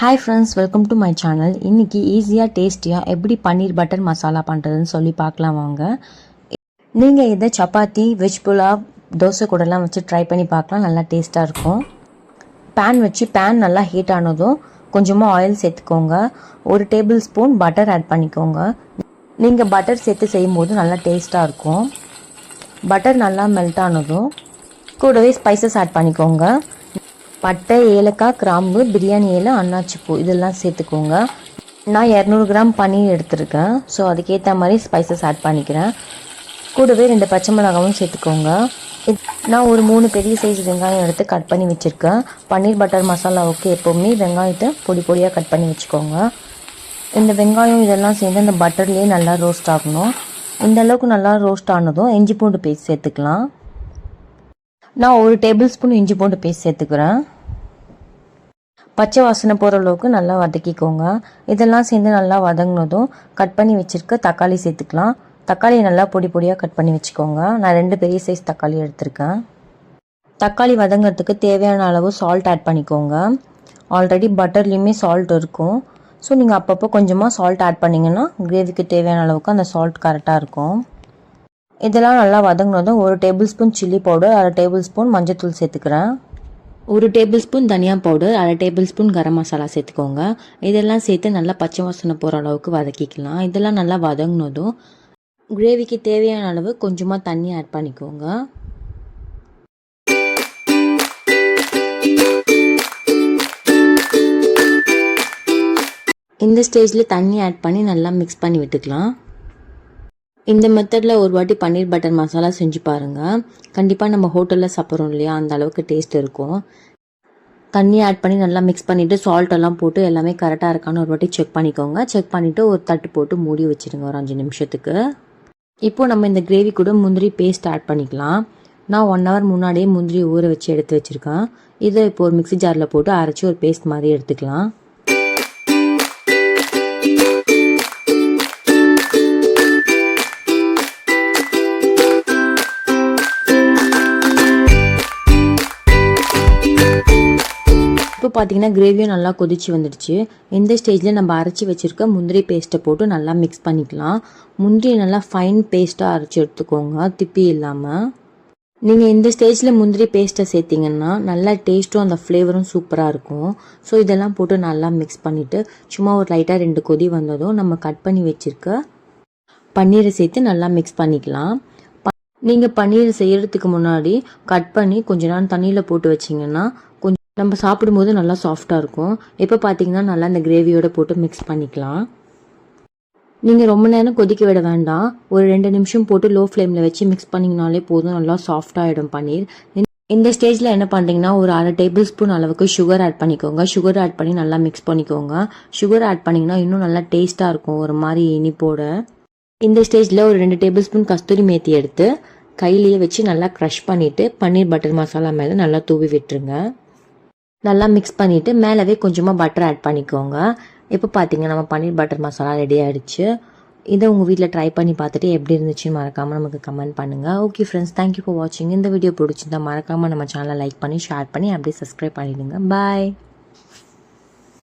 Hi friends welcome to my channel இன்றைக்கி ஈஸியாக டேஸ்டியாக எப்படி பன்னீர் பட்டர் மசாலா பண்ணுறதுன்னு சொல்லி பார்க்கலாம் வாங்க. நீங்கள் இதை சப்பாத்தி வெஜ் புலாவ் தோசை கூடலாம் வச்சு ட்ரை பண்ணி பார்க்கலாம். நல்லா டேஸ்ட்டாக இருக்கும். பேன் வச்சு பேன் நல்லா ஹீட் ஆனதும் கொஞ்சமாக ஆயில் சேர்த்துக்கோங்க. ஒரு டேபிள் ஸ்பூன் பட்டர் ஆட் பண்ணிக்கோங்க. நீங்கள் பட்டர் சேர்த்து செய்யும்போது நல்லா டேஸ்ட்டாக இருக்கும். பட்டர் நல்லா மெல்ட் ஆனதும் கூடவே ஸ்பைசஸ் ஆட் பண்ணிக்கோங்க. பட்டை ஏலக்காய் கிராம்பு பிரியாணி இலை அன்னாச்சி பூ இதெல்லாம் சேர்த்துக்கோங்க. நான் இரநூறு கிராம் பன்னீர் எடுத்திருக்கேன். ஸோ அதுக்கேற்ற மாதிரி ஸ்பைசஸ் ஆட் பண்ணிக்கிறேன். கூடவே ரெண்டு பச்சை மிளகாவும் சேர்த்துக்கோங்க. நான் ஒரு மூணு பெரிய சைஸ் வெங்காயம் எடுத்து கட் பண்ணி வச்சுருக்கேன். பன்னீர் பட்டர் மசாலாவுக்கு எப்போவுமே வெங்காயத்தை பொடி பொடியாக கட் பண்ணி வச்சுக்கோங்க. இந்த வெங்காயம் இதெல்லாம் சேர்ந்து இந்த பட்டர்லேயே நல்லா ரோஸ்ட் ஆகணும். இந்த அளவுக்கு நல்லா ரோஸ்ட் ஆனதும் இஞ்சி பூண்டு பேஸ்ட் சேர்த்துக்கலாம். நான் ஒரு டேபிள் ஸ்பூன் இஞ்சி பூண்டு பேஸ்ட் சேர்த்துக்கிறேன். பச்சை வாசனை போகிற அளவுக்கு நல்லா வதக்கிக்கோங்க. இதெல்லாம் சேர்ந்து நல்லா வதங்கினதும் கட் பண்ணி வச்சுருக்க தக்காளி சேர்த்துக்கலாம். தக்காளி நல்லா பொடி பொடியாக கட் பண்ணி வச்சுக்கோங்க. நான் ரெண்டு பெரிய சைஸ் தக்காளி எடுத்திருக்கேன். தக்காளி வதங்கிறதுக்கு தேவையான அளவு சால்ட் ஆட் பண்ணிக்கோங்க. ஆல்ரெடி பட்டர்லேயுமே சால்ட் இருக்கும். ஸோ நீங்கள் அப்பப்போ கொஞ்சமாக சால்ட் ஆட் பண்ணிங்கன்னா கிரேவிக்கு தேவையான அளவுக்கு அந்த சால்ட் கரெக்டாக இருக்கும். இதெல்லாம் நல்லா வதங்கினதும் ஒரு டேபிள் ஸ்பூன் சில்லி பவுடர் அரை டேபிள் ஸ்பூன் மஞ்சத்தூள் சேர்த்துக்கிறேன். ஒரு டேபிள் ஸ்பூன் தனியா பவுடர் அரை டேபிள் ஸ்பூன் கரம் மசாலா சேர்த்துக்கோங்க. இதெல்லாம் சேர்த்து நல்லா பச்சை வாசனை போகிற அளவுக்கு வதக்கிக்கலாம். இதெல்லாம் நல்லா வதங்கினதும் கிரேவிக்கு தேவையான அளவு கொஞ்சமாக தண்ணி ஆட் பண்ணிக்கோங்க. இந்த ஸ்டேஜில் தண்ணி ஆட் பண்ணி நல்லா மிக்ஸ் பண்ணி விட்டுக்கலாம். இந்த மெத்தடில் ஒரு வாட்டி பன்னீர் பட்டர் மசாலா செஞ்சு பாருங்கள் கண்டிப்பாக நம்ம ஹோட்டலில் சாப்பிட்றோம் இல்லையா? அந்த அளவுக்கு டேஸ்ட் இருக்கும். தண்ணி ஆட் பண்ணி நல்லா மிக்ஸ் பண்ணிவிட்டு சால்ட் எல்லாம் போட்டு எல்லாமே கரெக்டாக இருக்கான்னு ஒரு வாட்டி செக் பண்ணிக்கோங்க. செக் பண்ணிவிட்டு ஒரு தட்டு போட்டு மூடி வச்சிருங்க ஒரு அஞ்சு நிமிஷத்துக்கு. இப்போது நம்ம இந்த கிரேவி கூட முந்திரி பேஸ்ட் ஆட் பண்ணிக்கலாம். நான் ஒன் ஹவர் முன்னாடியே முந்திரி ஊற வச்சு எடுத்து வச்சுருக்கேன். இதை இப்போ ஒரு மிக்ஸி ஜாரில் போட்டு அரைச்சி ஒரு பேஸ்ட் மாதிரி எடுத்துக்கலாம். இப்போ பார்த்தீங்கன்னா கிரேவியும் நல்லா கொதிச்சு வந்துடுச்சு. இந்த ஸ்டேஜில் நம்ம அரைச்சி வச்சுருக்க முந்திரி பேஸ்ட்டை போட்டு நல்லா மிக்ஸ் பண்ணிக்கலாம். முந்திரி நல்லா ஃபைன் பேஸ்ட்டாக அரைச்சி எடுத்துக்கோங்க திப்பி இல்லாமல் நீங்கள் இந்த ஸ்டேஜில் முந்திரி பேஸ்ட்டை சேர்த்திங்கன்னா நல்லா டேஸ்ட்டும் அந்த ஃப்ளேவரும் சூப்பராக இருக்கும். ஸோ இதெல்லாம் போட்டு நல்லா மிக்ஸ் பண்ணிவிட்டு சும்மா ஒரு லைட்டாக ரெண்டு கொதி வந்ததும் நம்ம கட் பண்ணி வச்சுருக்க பன்னீரை சேர்த்து நல்லா மிக்ஸ் பண்ணிக்கலாம். நீங்கள் பன்னீர் செய்கிறதுக்கு முன்னாடி கட் பண்ணி கொஞ்ச நேரம் தண்ணியில் போட்டு வச்சிங்கன்னா கொஞ்சம் நம்ம சாப்பிடும்போது நல்லா சாஃப்டாக இருக்கும். இப்போ பார்த்தீங்கன்னா நல்லா இந்த கிரேவியோட போட்டு மிக்ஸ் பண்ணிக்கலாம். நீங்கள் ரொம்ப நேரம் கொதிக்க விட வேண்டாம். ஒரு ரெண்டு நிமிஷம் போட்டு லோ ஃப்ளேமில் வச்சு மிக்ஸ் பண்ணிங்கனாலே போதும். நல்லா சாஃப்டாகிடும் பன்னீர். இந்த ஸ்டேஜில் என்ன பண்ணுறீங்கன்னா ஒரு அரை டேபிள் ஸ்பூன் அளவுக்கு சுகர் ஆட் பண்ணிக்கோங்க. சுகர் ஆட் பண்ணி நல்லா மிக்ஸ் பண்ணிக்கோங்க. சுகர் ஆட் பண்ணிங்கன்னா இன்னும் நல்லா டேஸ்ட்டாக இருக்கும். ஒரு மாதிரி இனிப்போட. இந்த ஸ்டேஜில் ஒரு ரெண்டு டேபிள் ஸ்பூன் கஸ்தூரி மேத்தி எடுத்து கையிலேயே வச்சு நல்லா க்ரஷ் பண்ணிவிட்டு பன்னீர் பட்டர் மசாலா மேலே நல்லா தூவி விட்டுருங்க. நல்லா மிக்ஸ் பண்ணிவிட்டு மேலவே கொஞ்சமாக பட்டர் ஆட் பண்ணிக்கோங்க. இப்போ பார்த்தீங்க நம்ம பன்னீர் பட்டர் மசாலா ரெடி ஆகிடுச்சு இதை உங்கள் வீட்டில் ட்ரை பண்ணி பார்த்துட்டு எப்படி இருந்துச்சுன்னு மறக்காமல் நமக்கு கமெண்ட் பண்ணுங்கள் ஓகே ஃப்ரெண்ட்ஸ் தேங்க்யூ ஃபார் வாட்சிங் இந்த வீடியோ பிடிச்சிருந்தா மறக்காமல் நம்ம சேனலை லைக் பண்ணி ஷேர் பண்ணி அப்படியே சப்ஸ்கிரைப் பண்ணிவிடுங்க பாய்